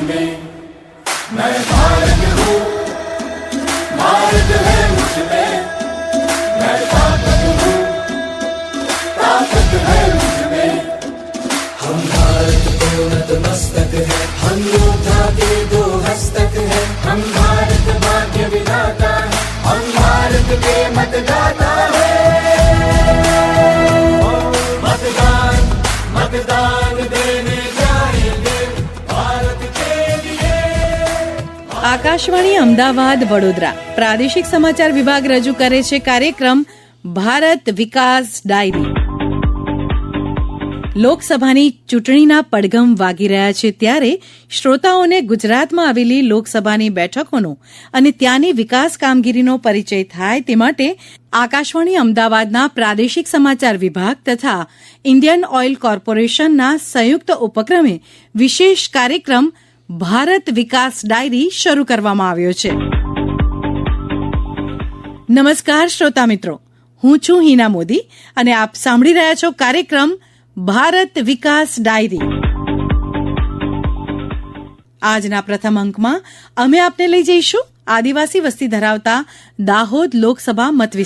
में। मैं भारत हूँ, भारत है मैं। ताकत हूँ, ताकत है हम भारत के नतमस्तक है, हम योद्धा के दो हस्तक है। हम भारत भाग्य विधाता है, हम भारत के मतदाता मतदान मतदान देने આકાશવાણી અમદાવાદ, વડોદરા. પ્રાદેશિક સમાચાર વિભાગ રજૂ કરે છે કાર્યક્રમ ભારત વિકાસ ડાયરી. લોકસભાની ચૂંટણીના પડઘમ વાગી રહ્યા છે ત્યારે શ્રોતાઓને ગુજરાતમાં આવેલી લોકસભાની બેઠકોનો અને ત્યાંની વિકાસ કામગીરીનો પરિચય થાય તે માટે આકાશવાણી અમદાવાદના પ્રાદેશિક સમાચાર વિભાગ તથા ઇન્ડિયન ઓઇલ કોર્પોરેશનના સંયુક્ત ઉપક્રમે વિશેષ કાર્યક્રમ ભારત વિકાસ ડાયરી શરૂ કરવામાં આવ્યો છે. નમસ્કાર શ્રોતા મિત્રો. હું છું હિના મોદી અને આપ સાંભળી રહ્યા છો કાર્યક્રમ ભારત વિકાસ ડાયરી. આજના પ્રથમ અંકમાં અમે આપને લઈ જઈશું આદિવાસી વસ્તી ધરાવતા દાહોદ લોકસભા મત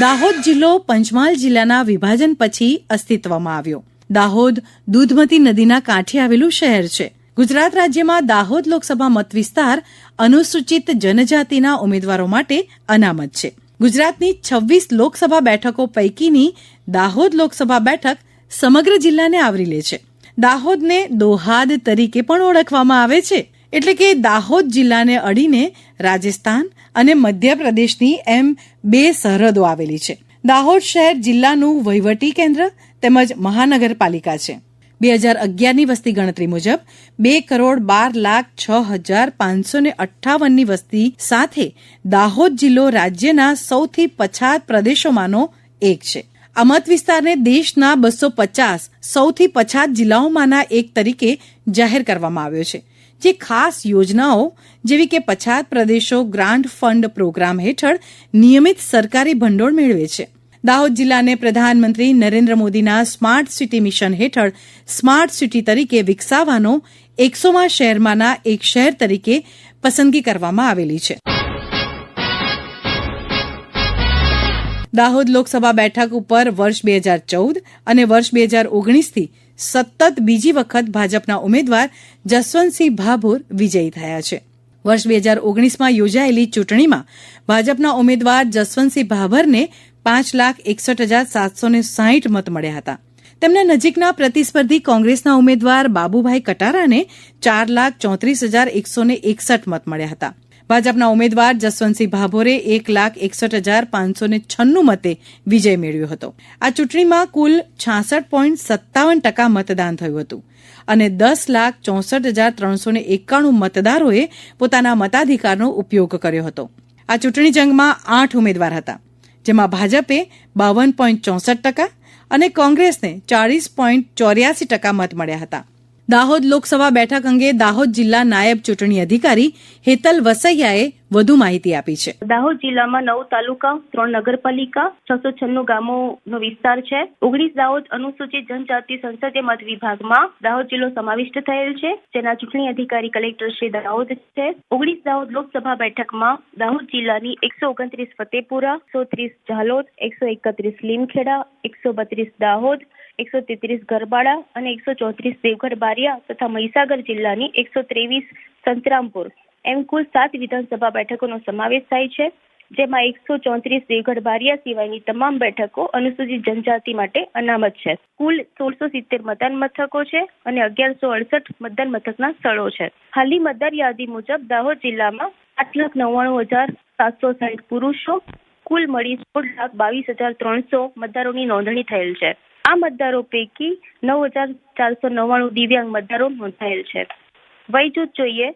દાહોદ જિલ્લો પંચમહાલ જિલ્લાના વિભાજન પછી અસ્તિત્વમાં આવ્યો. દાહોદ દૂધમતી નદીના કાંઠે આવેલું શહેર છે. ગુજરાત રાજ્યમાં દાહોદ લોકસભા મત વિસ્તાર અનુસૂચિત જનજાતિના ઉમેદવારો માટે અનામત છે. ગુજરાતની છવ્વીસ લોકસભા બેઠકો પૈકીની દાહોદ લોકસભા બેઠક સમગ્ર જિલ્લાને આવરી લે છે. દાહોદને દોહાદ તરીકે પણ ઓળખવામાં આવે છે. એટલે કે દાહોદ જિલ્લાને અડીને રાજસ્થાન અને મધ્યપ્રદેશની એમ બે સરહદો આવેલી છે. દાહોદ શહેર જિલ્લાનું વહીવટી કેન્દ્ર તેમજ મહાનગરપાલિકા છે. બે હજાર અગિયારની વસ્તી ગણતરી મુજબ બે કરોડ બાર લાખ છ હજાર પાંચસો ને અઠ્ઠાવનની વસ્તી સાથે દાહોદ જિલ્લો રાજ્યના સૌથી પછાત પ્રદેશોમાંનો એક છે. આ મત વિસ્તારને દેશના બસો પચાસ સૌથી પછાત જિલ્લાઓમાંના એક તરીકે જાહેર કરવામાં આવ્યો છે. જે ખાસ યોજનાઓ, જેવી કે પછાત પ્રદેશો ગ્રાન્ટ ફંડ પ્રોગ્રામ હેઠળ નિયમિત સરકારી ભંડોળ મેળવે છે. દાહોદ જિલ્લાને પ્રધાનમંત્રી નરેન્દ્ર મોદીના સ્માર્ટ સિટી મિશન હેઠળ સ્માર્ટ સિટી તરીકે વિકસાવવાનો એકસોમાં શહેરમાંના એક શહેર તરીકે પસંદગી કરવામાં આવેલી છે. દાહોદ લોકસભા બેઠક ઉપર વર્ષ બે હજાર ચૌદ અને વર્ષ બે હજાર ઓગણીસથી સતત બીજી વખત ભાજપના ઉમેદવાર જસવંતસિંહ ભાભોર વિજયી થયા છે. વર્ષ બે હજાર ઓગણીસમાં યોજાયેલી ચૂંટણીમાં ભાજપના ઉમેદવાર જસવંતસિંહ ભાભરને પાંચ લાખ એકસઠ હજાર સાતસો ને સાહીઠ મત મળ્યા હતા. તેમના નજીકના પ્રતિસ્પર્ધી કોંગ્રેસના ઉમેદવાર બાબુભાઈ કટારાને ચાર લાખ ચોત્રીસ હજાર એકસો એકસઠ મત મળ્યા હતા. ભાજપના ઉમેદવાર જસવંતસિંહ ભાભોરે એક લાખ એકસઠ હજાર પાંચસો છન્નું મતે વિજય મેળવ્યો હતો. આ ચૂંટણીમાં કુલ છાસઠ પોઈન્ટ સત્તાવન ટકા મતદાન થયું હતું અને દસ લાખ ચોસઠ હજાર ત્રણસો એકાણું મતદારોએ પોતાના મતાધિકારનો ઉપયોગ કર્યો હતો. આ ચૂંટણી જંગમાં આઠ ઉમેદવાર હતા, જેમાં ભાજપે બાવન પોઈન્ટ ચોસઠ ટકા અને કોંગ્રેસને ચાળીસ પોઈન્ટ ચોર્યાસી ટકા મત મળ્યા હતા. દાહોદ લોકસભા બેઠક અંગે દાહોદ જિલ્લા નાયબ ચૂંટણી અધિકારી હેતલ વસૈયાએ વધુ માહિતી આપી છે. દાહોદ જિલ્લામાં નવ તાલુકા, ત્રણ નગરપાલિકા, છસો છન્નું ગામોનો વિસ્તાર છે. ઓગણીસ દાહોદ અનુસૂચિત જનજાતિ સંસદીય મત વિભાગમાં દાહોદ જિલ્લો સમાવિષ્ટ થયેલ છે. જેના ચૂંટણી અધિકારી કલેક્ટર શ્રી દાહોદ છે. ઓગણીસ દાહોદ લોકસભા બેઠકમાં દાહોદ જિલ્લાની એકસો ઓગણત્રીસ ફતેપુરા સો ત્રીસ ઝાલોદ, એકસો એકત્રીસ લીમખેડા, એકસો બત્રીસ દાહોદ એકસો તેત્રીસ ગરબાડા અને એકસો ચોત્રીસ દેવગઢ બારિયા તથા મહીસાગર જિલ્લાની એકસો ત્રેવીસ સંતરામપુર. એમ કુલ સાત વિધાનસભા બેઠકોનો સમાવેશ થાય છે, જેમાં એકસો ચોત્રીસ દેવગઢ બારિયા સિવાયની તમામ બેઠકો અનુસૂચિત જનજાતિ માટે અનામત છે. કુલ સોળસો સિત્તેર મતદાન મથકો છે અને અગિયારસો અડસઠ મતદાન મથકના સ્થળો છે. હાલની મતદાર યાદી મુજબ દાહોદ જિલ્લામાં આઠ લાખ નવ્વાણું હજાર સાતસો સાઠ પુરુષો, કુલ મળી સોળ લાખ બાવીસ હજાર ત્રણસો મતદારોની નોંધણી થયેલ છે. આ મતદારો પૈકી નવ હજાર ચારસો નવ્વાણું દિવ્યાંગ મતદારો નોંધાયેલ છે. વય જૂથ જોઈએ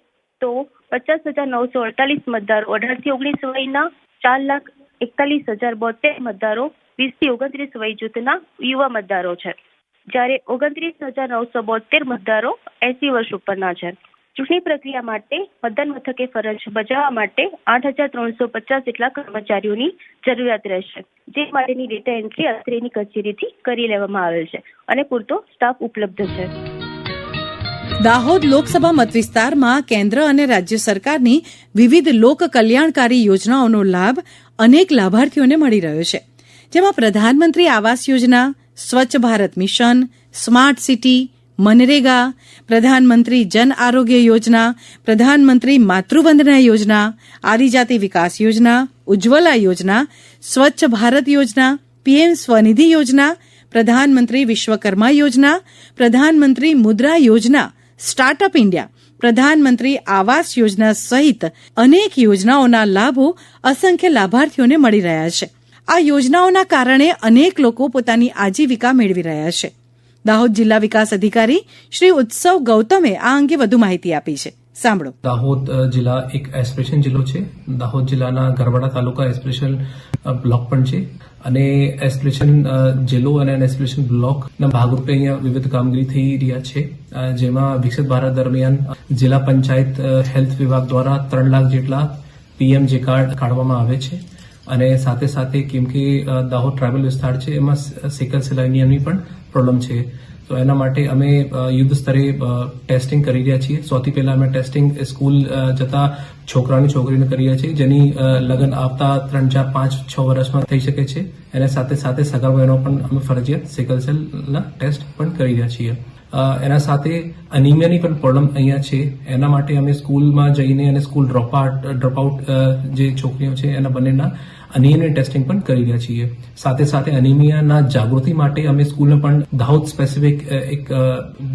તો પચાસ હજાર નવસો અડતાલીસ મતદારો, અઢારથી ઓગણીસ વયના ચાર લાખ એકતાલીસ હજાર બોતેર મતદારો વીસથી ઓગણત્રીસ વય જૂથના યુવા મતદારો છે. જ્યારે ઓગણત્રીસ હજાર નવસો બોતેર મતદારો એસી વર્ષ ઉપરના છે. ચૂંટણી પ્રક્રિયા માટે મતદાન મથકે ફરજ બજાવવા માટે આઠ હજાર ત્રણસો પચાસ જેટલા કર્મચારીઓની જરૂરિયાત રહેશે. જે માટેની ડેટા એન્ટ્રી અત્રેની કચેરીથી કરી લેવામાં આવેલ છે અને પૂરતો સ્ટાફ ઉપલબ્ધ છે. દાહોદ લોકસભા મતવિસ્તારમાં કેન્દ્ર અને રાજ્ય સરકારની વિવિધ લોક કલ્યાણકારી યોજનાઓનો લાભ અનેક લાભાર્થીઓને મળી રહ્યો છે. જેમાં Pradhanmantri Awas Yojana, Swachh Bharat mission, smart city MNREGA, Pradhanmantri Jan Arogya યોજના, પ્રધાનમંત્રી માતૃવંદના યોજના, આદિજાતિ વિકાસ યોજના, ઉજ્જવલા યોજના, સ્વચ્છ ભારત યોજના, પીએમ સ્વનિધિ યોજના, પ્રધાનમંત્રી વિશ્વકર્મા યોજના, પ્રધાનમંત્રી મુદ્રા યોજના, સ્ટાર્ટઅપ ઇન્ડિયા, પ્રધાનમંત્રી આવાસ યોજના સહિત અનેક યોજનાઓના લાભો અસંખ્ય લાભાર્થીઓને મળી રહ્યા છે. આ યોજનાઓના કારણે અનેક લોકો પોતાની આજીવિકા મેળવી રહ્યા છે. દાહોદ જિલ્લા વિકાસ અધિકારી શ્રી ઉત્સવ ગૌતમે આ અંગે વધુ માહિતી આપી છે. સાંભળો. દાહોદ જિલ્લા એક એસ્પિરેશન જિલ્લો છે. દાહોદ જિલ્લાના ગરવાડા તાલુકા એસ્પિરેશન બ્લોક પણ છે. અને એસ્પિરેશન જિલ્લો અને એસ્પિરેશન બ્લોકના ભાગરૂપે અહીંયા વિવિધ કામગીરી થઈ રહ્યા છે. જેમાં વિકસિત ભારત દરમિયાન જિલ્લા પંચાયત હેલ્થ વિભાગ દ્વારા ત્રણ લાખ જેટલા પીએમ જે કાર્ડ કાઢવામાં આવે છે. અને સાથે સાથે કેમ કે દાહોદ ટ્રાઇબલ વિસ્તાર છે, એમાં સિકલ સેલ એનિમિયાની પણ પ્રોબ્લેમ છે. તો એના માટે અમે યુદ્ધ સ્તરે ટેસ્ટિંગ કરી રહ્યા છીએ. સૌથી પહેલા અમે ટેસ્ટિંગ સ્કૂલ જતા છોકરાની છોકરીને કરી રહ્યા છીએ, જેની લગ્ન આવતા ત્રણ, ચાર, પાંચ, છ વર્ષમાં થઈ શકે છે. અને સાથે સાથે સગા બહેનો પણ અમે ફરજિયાત સિકલ સેલના ટેસ્ટ પણ કરી રહ્યા છીએ. એના સાથે અનિમિયાની પણ પ્રોબ્લેમ અહીંયા છે. એના માટે અમે સ્કૂલમાં જઈને અને સ્કૂલ ડ્રોપ ડ્રોપઆઉટ જે છોકરીઓ છે, એના બંનેના અનિમિયાની ટેસ્ટિંગ પણ કરી રહ્યા છીએ. સાથે સાથે અનિમિયાના જાગૃતિ માટે અમે સ્કૂલને પણ દાહોદ સ્પેસિફિક એક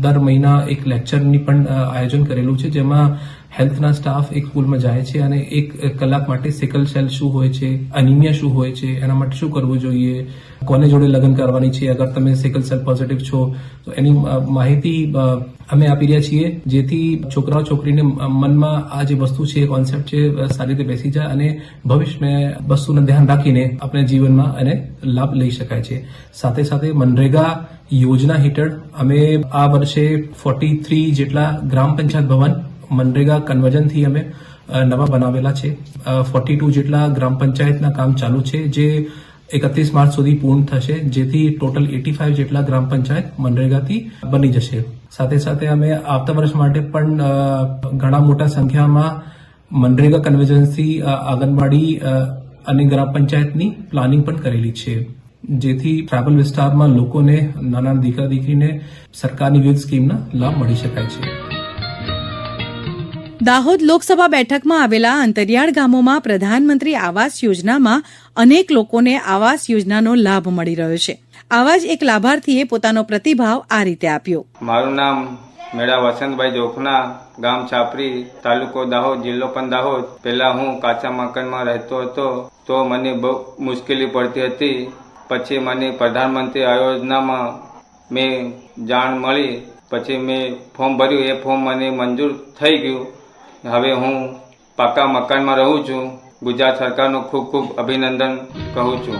દર મહિના એક લેક્ચરની પણ આયોજન કરેલું છે, જેમાં હેલ્થના સ્ટાફ એક સ્કૂલમાં જાય છે અને એક કલાક માટે સિકલ સેલ શું હોય છે અનિમિયા શું હોય છે એના માટે શું કરવું જોઈએ, કોને જોડે લગ્ન કરવાની છે, અગર તમે સિકલ સેલ પોઝિટિવ છો, તો એની માહિતી અમે આપી રહ્યા છીએ, જેથી છોકરાઓ છોકરીને મનમાં આ જે વસ્તુ છે કોન્સેપ્ટ છે સારી રીતે બેસી જાય અને ભવિષ્યમાં વસ્તુને ધ્યાન રાખીને આપણે જીવનમાં એને લાભ લઈ શકાય છે. સાથે સાથે મનરેગા યોજના હેઠળ અમે આ વર્ષે ફોર્ટી થ્રી જેટલા ગ્રામ પંચાયત ભવન મનરેગા કન્વર્જનથી અમે નવા બનાવેલા છે. ફોર્ટી ટુ જેટલા ગ્રામ પંચાયતના કામ ચાલુ છે, જે એકત્રીસ માર્ચ સુધી પૂર્ણ થશે, જેથી ટોટલ એટી ફાઇવ જેટલા ગ્રામ પંચાયત મનરેગાથી બની જશે. સાથે સાથે અમે આવતા વર્ષ માટે પણ ઘણા મોટા સંખ્યામાં મનરેગા કન્વર્જન્સથી આંગણવાડી અને ગ્રામ પંચાયતની પ્લાનિંગ પણ કરેલી છે. જેથી ટ્રાઇબલ વિસ્તારમાં લોકોને, નાના દીકરા દીકરીને સરકારની વિવિધ સ્કીમના લાભ મળી શકાય છે. દાહોદ લોકસભા બેઠકમાં આવેલા અંતરિયાળ ગામોમાં પ્રધાનમંત્રી આવાસ યોજનામાં અનેક લોકોને આવાસ યોજનાનો લાભ મળી રહ્યો છે. આવા જ એક લાભાર્થીએ પોતાનો પ્રતિભાવ આ રીતે આપ્યો. મારું નામ મેળા વસંતભાઈ જોખના, ગામ છાપરી, તાલુકો દાહોદ, જિલ્લો પણ દાહોદ. પહેલા હું કાચા મકાનમાં રહેતો હતો, તો મને બહુ મુશ્કેલી પડતી હતી. પછી મને પ્રધાનમંત્રી આ યોજનામાં મેં જાણ મળી. પછી મેં ફોર્મ ભર્યું, એ ફોર્મ મને મંજૂર થઈ ગયું. હવે હું પાકા મકાનમાં રહું છું. ગુજરાત સરકારનું ખૂબ ખૂબ અભિનંદન કહું છું.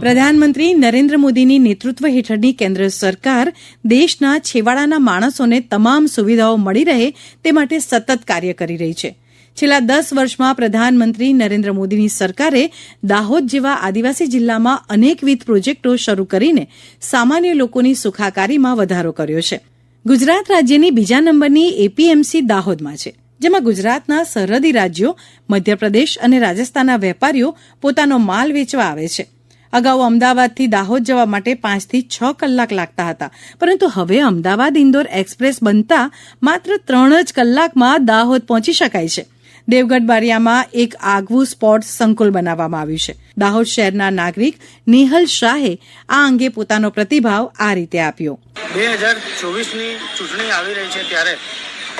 પ્રધાનમંત્રી નરેન્દ્ર મોદીની નેતૃત્વ હેઠળની કેન્દ્ર સરકાર દેશના છેવાડાના માણસોને તમામ સુવિધાઓ મળી રહે તે માટે સતત કાર્ય કરી રહી છે. છેલ્લા દસ વર્ષમાં પ્રધાનમંત્રી નરેન્દ્ર મોદીની સરકારે દાહોદ જેવા આદિવાસી જિલ્લામાં અનેકવિધ પ્રોજેક્ટો શરૂ કરીને સામાન્ય લોકોની સુખાકારીમાં વધારો કર્યો છે. ગુજરાત રાજ્યની બીજા નંબરની એપીએમસી દાહોદમાં છે, જેમાં ગુજરાતના સરહદી રાજ્યો, મધ્યપ્રદેશ અને રાજસ્થાનના વેપારીઓ પોતાનો માલ વેચવા આવે છે. અગાઉ અમદાવાદથી દાહોદ જવા માટે પાંચથી છ કલાક લાગતા હતા, પરંતુ હવે અમદાવાદ ઇન્દોર એક્સપ્રેસ બનતા માત્ર ત્રણ જ કલાકમાં દાહોદ પહોંચી શકાય છે. દેવગઢ બારિયામાં એક આગવું સ્પોર્ટ્સ સંકુલ બનાવવામાં આવ્યું છે. દાહોદ શહેરના નાગરિક નિહલ શાહે આ અંગે પોતાનો પ્રતિભાવ આ રીતે આપ્યો. બે હજાર ચોવીસની ચૂંટણી આવી રહી છે ત્યારે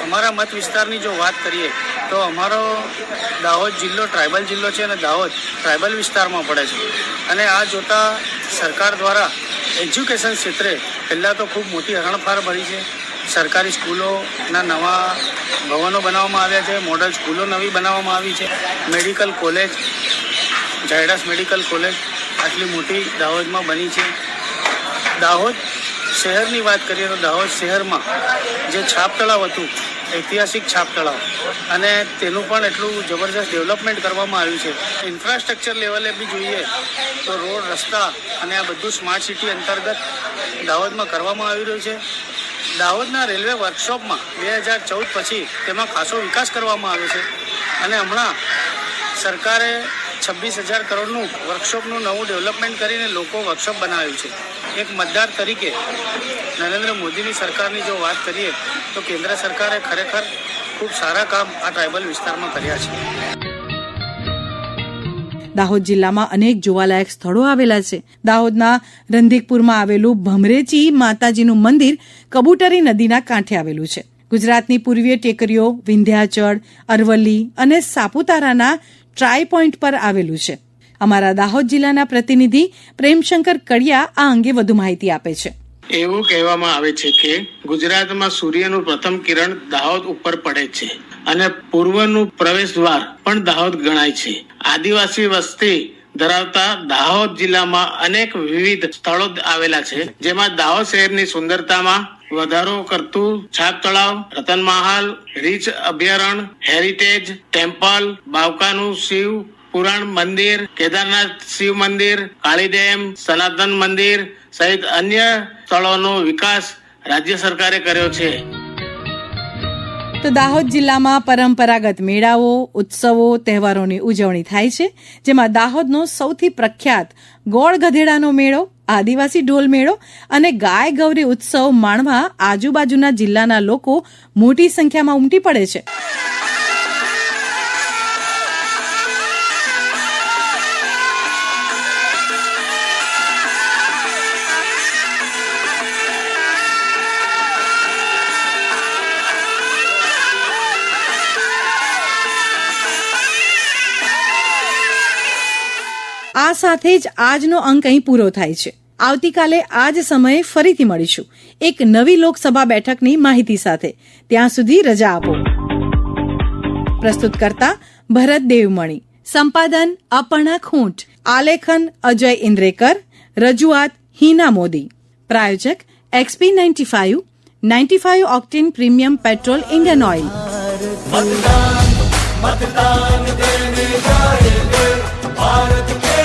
અમારા મત વિસ્તારની જો વાત કરીએ તો અમારો દાહોદ જિલ્લો ટ્રાઇબલ જિલ્લો છે અને દાહોદ ટ્રાઇબલ વિસ્તારમાં પડે છે. અને આ જોતા સરકાર દ્વારા એજ્યુકેશન ક્ષેત્રે પહેલાં તો ખૂબ મોટી હરણફાર ભરી છે. સરકારી સ્કૂલોના નવા ભવનો બનાવવામાં આવ્યા છે મોડલ સ્કૂલો નવી બનાવવામાં આવી છે. Medical college Zydus medical college આટલી મોટી દાહોદમાં બની છે. દાહોદ શહેરની વાત કરીએ તો દાહોદ શહેરમાં જે છાપ તળાવ હતું, ઐતિહાસિક છાપ તળાવ અને તેનું પણ એટલું જબરજસ્ત ડેવલપમેન્ટ કરવામાં આવ્યું છે. ઇન્ફ્રાસ્ટ્રક્ચર લેવલે બી જોઈએ તો રોડ, રસ્તા અને આ બધું સ્માર્ટ સિટી અંતર્ગત દાહોદમાં કરવામાં આવી રહ્યું છે. દાહોદના રેલવે વર્કશોપમાં બે હજાર ચૌદ પછી તેમાં ખાસો વિકાસ કરવામાં આવ્યો છે. અને હમણાં સરકારે છવ્વીસ હજાર કરોડનું વર્કશોપનું નવું ડેવલપમેન્ટ કરીને લોકો વર્કશોપ બનાવ્યું છે. એક મતદાર તરીકે નરેન્દ્ર મોદીની સરકારની જો વાત કરીએ, તો કેન્દ્ર સરકારે ખરેખર ખૂબ સારા કામ આ ટ્રાઇબલ વિસ્તારમાં કર્યા છે. દાહોદ જિલ્લામાં અનેક જોવાલાયક સ્થળો આવેલા છે. દાહોદના રંધીકપુરમાં આવેલું ભમરેચી માતાજીનું મંદિર કબૂટરી નદીના કાંઠે આવેલું છે. ગુજરાતની પૂર્વીય ટેકરીઓ વિંધ્યાચળ, અરવલ્લી અને સાપુતારાના ટ્રાય પોઈન્ટ પર આવેલું છે. અમારા દાહોદ જિલ્લાના પ્રતિનિધિ પ્રેમશંકર કડિયા આ અંગે વધુ માહિતી આપે છે. એવું કહેવામાં આવે છે કે ગુજરાતમાં સૂર્યનું પ્રથમ કિરણ દાહોદ ઉપર પડે છે. અને પૂર્વનું પ્રવેશ દ્વાર પણ દાહોદ ગણાય છે. આદિવાસી વસ્તી ધરાવતા દાહોદ જિલ્લામાં અનેક વિવિધ સ્થળો આવેલા છે, જેમાં દાહોદ શહેરની સુંદરતામાં વધારો કરતું છાપ તળાવ, રતન મહાલ રીચ અભયારણ્ય હેરિટેજ ટેમ્પલ બાવકાનું શિવ, પુરાણ મંદિર, કેદારનાથ શિવ મંદિર, કાળી ડેમ, સનાતન મંદિર સહિત અન્ય સ્થળોનો વિકાસ રાજ્ય સરકારે કર્યો છે. તો દાહોદ જિલ્લામાં પરંપરાગત મેળાઓ, ઉત્સવો, તહેવારોની ઉજવણી થાય છે, જેમાં દાહોદનો સૌથી પ્રખ્યાત ગોળ ગધેડાનો મેળો, આદિવાસી ઢોલ મેળો અને ગાય ગૌરી ઉત્સવ માણવા આજુબાજુના જિલ્લાના લોકો મોટી સંખ્યામાં ઉમટી પડે છે. આ સાથે જ આજનો અંક અહીં પૂરો થાય છે આવતીકાલે આ જ સમયે ફરીથી મળીશું એક નવી લોકસભા બેઠકની માહિતી સાથે ત્યાં સુધી રજા આપો પ્રસ્તુત કરતા ભરત દેવમણી સંપાદન અપર્ણા ખૂંટ આલેખન અજય ઇન્દ્રેકર રજૂઆત Hina Modi પ્રાયોજક XP ninety five ninety five octane premium petrol Indian oil मतदान मतदान देने जाएंगे भारत के